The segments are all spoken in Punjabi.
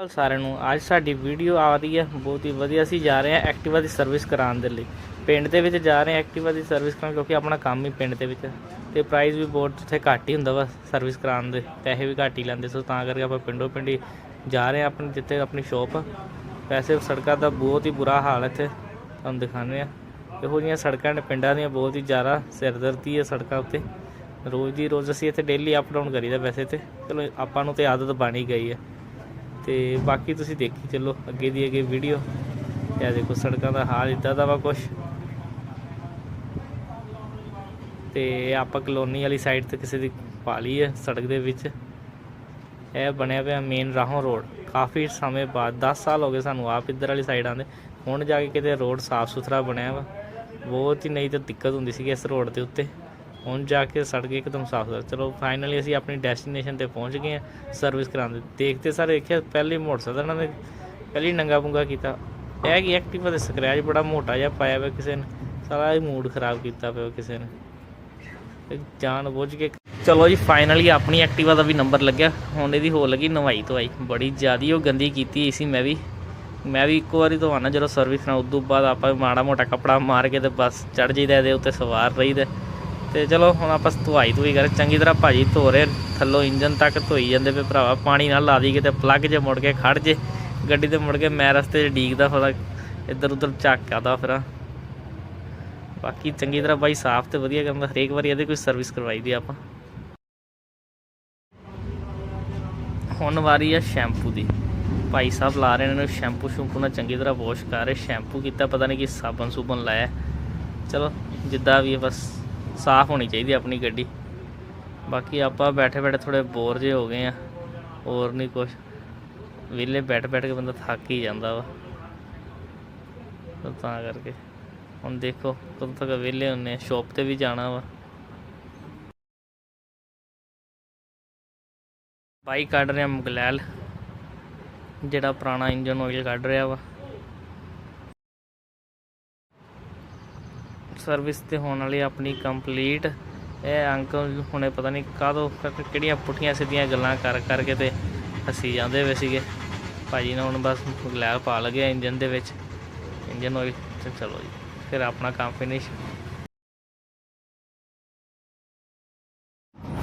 ਹਾਲ ਸਾਰਿਆਂ ਨੂੰ। ਅੱਜ ਸਾਡੀ ਵੀਡੀਓ ਆ ਰਹੀ ਹੈ। ਬਹੁਤ ਹੀ ਵਧੀਆ ਅਸੀਂ ਜਾ ਰਹੇ ਹਾਂ ਐਕਟਿਵਾ ਦੀ ਸਰਵਿਸ ਕਰਾਉਣ ਦੇ ਲਈ। ਪਿੰਡ ਦੇ ਵਿੱਚ ਜਾ ਰਹੇ ਹਾਂ ਐਕਟਿਵਾ ਦੀ ਸਰਵਿਸ ਕਰਾਉਣ ਕਿਉਂਕਿ ਆਪਣਾ ਕੰਮ ਹੀ ਪਿੰਡ ਦੇ ਵਿੱਚ ਹੈ। ਤੇ ਪ੍ਰਾਈਸ ਵੀ ਬਹੁਤ ਉੱਥੇ ਘੱਟ ਹੀ ਹੁੰਦਾ ਵਾ ਸਰਵਿਸ ਕਰਾਉਣ ਦੇ। ਪੈਸੇ ਵੀ ਘੱਟ ਹੀ ਲੈਂਦੇ ਸੋ ਤਾਂ ਕਰਕੇ ਆਪਾਂ ਪਿੰਡੋਂ ਪਿੰਡੀ ਜਾ ਰਹੇ ਹਾਂ ਆਪਣੀ ਜਿੱਥੇ ਆਪਣੀ ਸ਼ੋਪ ਵੈਸੇ ਸੜਕਾਂ ਦਾ ਬਹੁਤ ਹੀ ਬੁਰਾ ਹਾਲ ਹੈ ਇੱਥੇ। ਤੁਹਾਨੂੰ ਦਿਖਾਉਂਦੇ ਆ ਇਹੋ ਜਿਹੀਆਂ ਸੜਕਾਂ ਨੇ ਪਿੰਡਾਂ ਦੀਆਂ ਬਹੁਤ ਹੀ ਜ਼ਿਆਦਾ ਸਿਰਦਰਦੀ ਹੈ ਸੜਕਾਂ ਉੱਤੇ। ਰੋਜ਼ ਦੀ ਰੋਜ਼ ਅਸੀਂ ਇੱਥੇ ਡੇਲੀ ਅਪ ਡਾਊਨ ਕਰੀਦਾ ਵੈਸੇ ਤੇ। ਚਲੋ ਆਪਾਂ ਨੂੰ ਤੇ ਆਦਤ ਬਣ ਹੀ ਗਈ ਹੈ। ਤੇ ਬਾਕੀ ਤੁਸੀਂ ਦੇਖੀ ਚੱਲੋ ਅੱਗੇ ਦੀ ਅੱਗੇ ਵੀਡੀਓ ਇਹ ਦੇਖੋ ਸੜਕਾਂ ਦਾ ਹਾਲ ਇਦਾਂ ਦਾ ਵਾ ਕੁਛ। ਤੇ ਆਪਾਂ ਕਲੋਨੀ ਵਾਲੀ ਸਾਈਡ ਤੇ ਕਿਸੇ ਦੀ ਪਾ ਲਈ ਹੈ ਸੜਕ ਦੇ ਵਿੱਚ। ਇਹ ਬਣਿਆ ਪਿਆ ਮੇਨ ਰਾਹੋਂ ਰੋਡ ਕਾਫੀ ਸਮੇਂ ਬਾਅਦ 10 ਸਾਲ ਹੋ ਗਏ ਸਾਨੂੰ ਆਪ ਇੱਧਰ ਵਾਲੀ ਸਾਈਡ ਆਂਦੇ ਹੁਣ ਜਾ ਕੇ ਕਿਤੇ ਰੋਡ ਸਾਫ਼ ਸੁਥਰਾ ਬਣਿਆ ਵਾ। ਬਹੁਤ ਹੀ ਨਹੀਂ ਤਾਂ ਦਿੱਕਤ ਹੁੰਦੀ ਸੀ ਇਸ ਰੋਡ ਦੇ ਉੱਤੇ। ਹੁਣ ਜਾ ਕੇ ਸੜਕ ਇੱਕਦਮ ਸਾਫ਼ ਸੁਥਰਾ। ਚਲੋ ਫਾਈਨਲੀ ਅਸੀਂ ਆਪਣੀ ਡੈਸਟੀਨੇਸ਼ਨ ਤੇ ਪਹੁੰਚ ਗਏ ਹਾਂ ਸਰਵਿਸ ਕਰਾਉਂਦੇ ਦੇਖਦੇ ਸਾਰੇ ਦੇਖਿਆ, ਪਹਿਲੇ ਮੋਟਰਸਾਈਕਲ ਇਹਨਾਂ ਨੇ ਪਹਿਲੀ ਨੰਗਾ ਪੁੰਗਾ ਕੀਤਾ। ਇਹ ਕਿ ਐਕਟਿਵਾ ਦੇ ਸਕ੍ਰੈਚ ਬੜਾ ਮੋਟਾ ਜਿਹਾ ਪਾਇਆ ਹੋਇਆ ਕਿਸੇ ਨੇ। ਸਾਰਾ ਹੀ ਮੂਡ ਖਰਾਬ ਕੀਤਾ ਪਿਆ ਕਿਸੇ ਨੇ। ਤੇ ਜਾਣ ਬੁੱਝ ਕੇ ਚਲੋ ਜੀ ਫਾਈਨਲੀ ਆਪਣੀ ਐਕਟਿਵਾ ਦਾ ਵੀ ਨੰਬਰ ਲੱਗਿਆ। ਹੁਣ ਇਹਦੀ ਹੋ ਲੱਗੀ ਨਵਾਈ ਧਵਾਈ ਬੜੀ ਜ਼ਿਆਦੀ ਉਹ ਗੰਦੀ ਕੀਤੀ ਸੀ ਮੈਂ ਵੀ। ਮੈਂ ਵੀ ਇੱਕੋ ਵਾਰੀ ਧਵਾਣਾ ਜਦੋਂ ਸਰਵਿਸ ਨਾਲ ਉਦੋਂ ਬਾਅਦ ਆਪਾਂ ਮਾੜਾ ਮੋਟਾ ਕੱਪੜਾ ਮਾਰ ਕੇ ਤੇ ਬਸ ਚੜ ਜਾਈਦਾ, ਇਹਦੇ ਉੱਤੇ ਸਵਾਰ ਰਹੀਦਾ। ਤੇ ਚਲੋ ਹੁਣ ਆਪਾਂ ਧਵਾਈ ਧੁਈ ਕਰ, ਚੰਗੀ ਤਰ੍ਹਾਂ ਭਾਜੀ ਧੋ ਰਹੇ ਥੱਲੋਂ ਇੰਜਨ ਤੱਕ ਧੋਈ ਜਾਂਦੇ ਪਏ ਭਰਾਵਾ, ਪਾਣੀ ਨਾਲ ਲਾ ਦੀ ਕਿਤੇ ਪਲੱਗ ਜੇ ਮੁੜ ਕੇ ਖੜ ਜੇ, ਗੱਡੀ ਤੇ ਮੁੜ ਕੇ ਮੈਂ ਰਸਤੇ 'ਚ ਡੀਕਦਾ ਫਦਾ ਇੱਧਰ ਉੱਧਰ ਝਾਕਦਾ ਫਿਰ ਬਾਕੀ ਚੰਗੀ ਤਰ੍ਹਾਂ ਬਾਈ ਸਾਫ਼ ਤੇ ਵਧੀਆ ਕਰਦਾ ਹਰੇਕ ਵਾਰੀ ਇਹਦੇ ਕੋਈ ਸਰਵਿਸ ਕਰਵਾਈ ਦੀ ਆਪਾਂ। ਹੁਣ ਵਾਰੀ ਆ ਸ਼ੈਂਪੂ ਦੀ। ਭਾਈ ਸਾਹਿਬ ਲਾ ਰਹੇ ਨੇ ਸ਼ੈਂਪੂ ਸ਼ੈਂਪੂ ਨਾਲ ਚੰਗੀ ਤਰ੍ਹਾਂ ਵਾਸ਼ ਕਰ ਰਹੇ, ਸ਼ੈਂਪੂ ਕੀਤਾ, ਪਤਾ ਨਹੀਂ ਕਿ ਸਾਬਣ ਸੂਬਣ ਲਾਇਆ। ਚਲੋ, ਜਿੱਦਾਂ ਵੀ ਹੈ ਬਸ। ਸਾਫ਼ ਹੋਣੀ ਚਾਹੀਦੀ ਆਪਣੀ ਗੱਡੀ। ਬਾਕੀ ਆਪਾਂ ਬੈਠੇ ਬੈਠੇ ਥੋੜੇ ਬੋਰ ਜੇ ਹੋ ਗਏ ਆ, ਹੋਰ ਨਹੀਂ ਕੁਝ ਵਿਹਲੇ ਬੈਠ ਬੈਠ ਕੇ ਬੰਦਾ ਥੱਕ ਹੀ ਜਾਂਦਾ ਵਾ। ਤਾਂ ਕਰਕੇ। ਹੁਣ ਦੇਖੋ, ਕਦੋਂ ਤੱਕ ਵਿਹਲੇ ਹੁੰਨੇ ਸ਼ਾਪ ਤੇ ਵੀ ਜਾਣਾ ਵਾ। ਬਾਈਕ ਕੱਢ ਰਿਹਾ ਮੁਗਲੈਲ, ਜਿਹੜਾ ਪੁਰਾਣਾ ਇੰਜਨ ਆਇਲ ਕੱਢ ਰਿਹਾ ਵਾ। ਸਰਵਿਸ ਤੇ ਹੋਣ ਵਾਲੀ ਆਪਣੀ ਕੰਪਲੀਟ ਇਹ ਅੰਕਲ ਹੁਣੇ ਪਤਾ ਨਹੀਂ ਕਾਹਦੋਂ ਕਿਹੜੀਆਂ ਪੁੱਠੀਆਂ ਸਿੱਧੀਆਂ ਗੱਲਾਂ ਕਰ ਕਰਕੇ ਤੇ ਹੱਸੀ ਜਾਂਦੇ ਹੋਏ ਸੀਗੇ। ਭਾਜੀ ਨੇ ਹੁਣ ਬਸ ਗਲੈਰ ਪਾ ਲਗਿਆ ਇੰਜਨ ਦੇ ਵਿੱਚ। ਇੰਜਨ ਆਇਲ ਤੇ ਚਲੋ ਜੀ, ਫਿਰ ਆਪਣਾ ਕੰਮ ਫਿਨਿਸ਼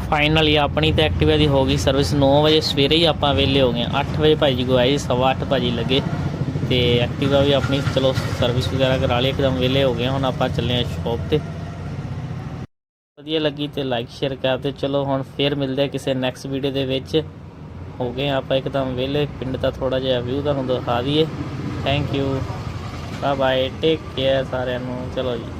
ਫਾਈਨਲੀ ਆਪਣੀ ਤੇ ਐਕਟਿਵਾ ਦੀ ਹੋ ਗਈ ਸਰਵਿਸ 9 ਵਜੇ ਸਵੇਰੇ ਹੀ ਆਪਾਂ ਵਿਹਲੇ ਹੋ ਗਏ 8 ਵਜੇ ਭਾਜੀ ਕੋ ਆਏ ਸਵਾ ਅੱਠ ਭਾਜੀ ਲੱਗੇ। ਤੇ ਐਕਟਿਵਾ ਵੀ ਆਪਣੀ, ਚਲੋ ਸਰਵਿਸ ਵਗੈਰਾ ਕਰਾ ਲਈ ਇੱਕਦਮ ਵਿਹਲੇ ਹੋ ਗਏ ਹੁਣ ਆਪਾਂ ਚੱਲੇ ਆ ਸ਼ੌਪ ਤੇ। ਵਧੀਆ ਲੱਗੀ ਤੇ ਲਾਈਕ ਸ਼ੇਅਰ ਕਰ ਤੇ ਚਲੋ ਹੁਣ ਫੇਰ ਮਿਲਦੇ ਆ ਕਿਸੇ ਨੈਕਸਟ ਵੀਡੀਓ ਦੇ ਵਿੱਚ। ਹੋ ਗਏ ਆਪਾਂ ਇੱਕਦਮ ਵਿਹਲੇ, ਪਿੰਡ ਦਾ ਥੋੜਾ ਜਿਹਾ ਵਿਊ ਤੁਹਾਨੂੰ ਦਿਖਾ ਦਈਏ। Thank you bye bye take care ਸਾਰਿਆਂ ਨੂੰ। ਚਲੋ ਜੀ।